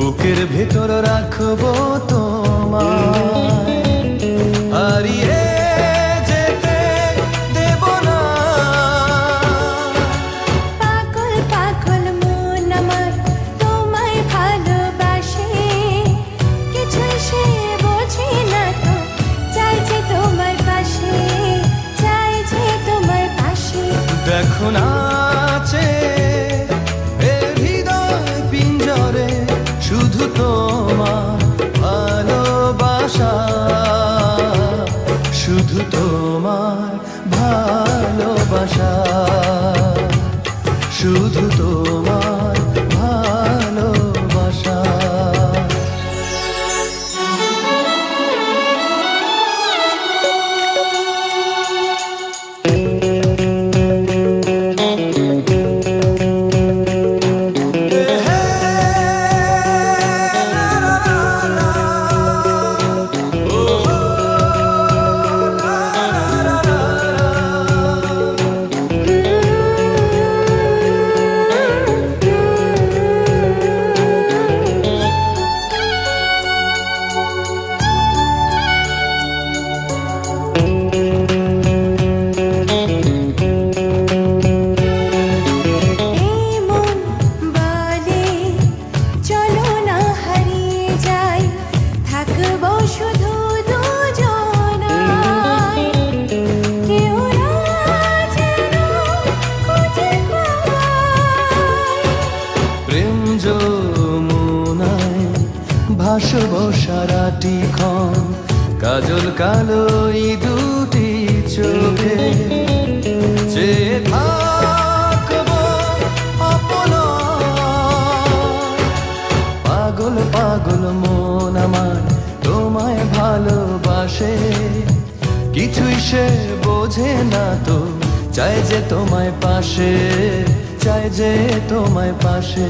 বুকের ভেতর রাখব তোমায়। হারিয়ে যেতে দেব না। পাগল পাগল মন আমার তোমায় ভালোবাসে। কিছুই সে বোঝে না তো চাই যে তোমার পাশে চাই যে তোমার পাশে। দেখো নাচে শুধু তোমার ভালোবাসা শুধু তোমার ভালোবাসা শুধু ভাসব সারাটি ক্ষণ। কাজল কালো এই দুটি চোখে। যে পাগল পাগল মন আমার তোমায় ভালোবাসে। কিছুই সে বোঝে না তো চাই যে তোমায় পাশে চাই যে তোমায় পাশে।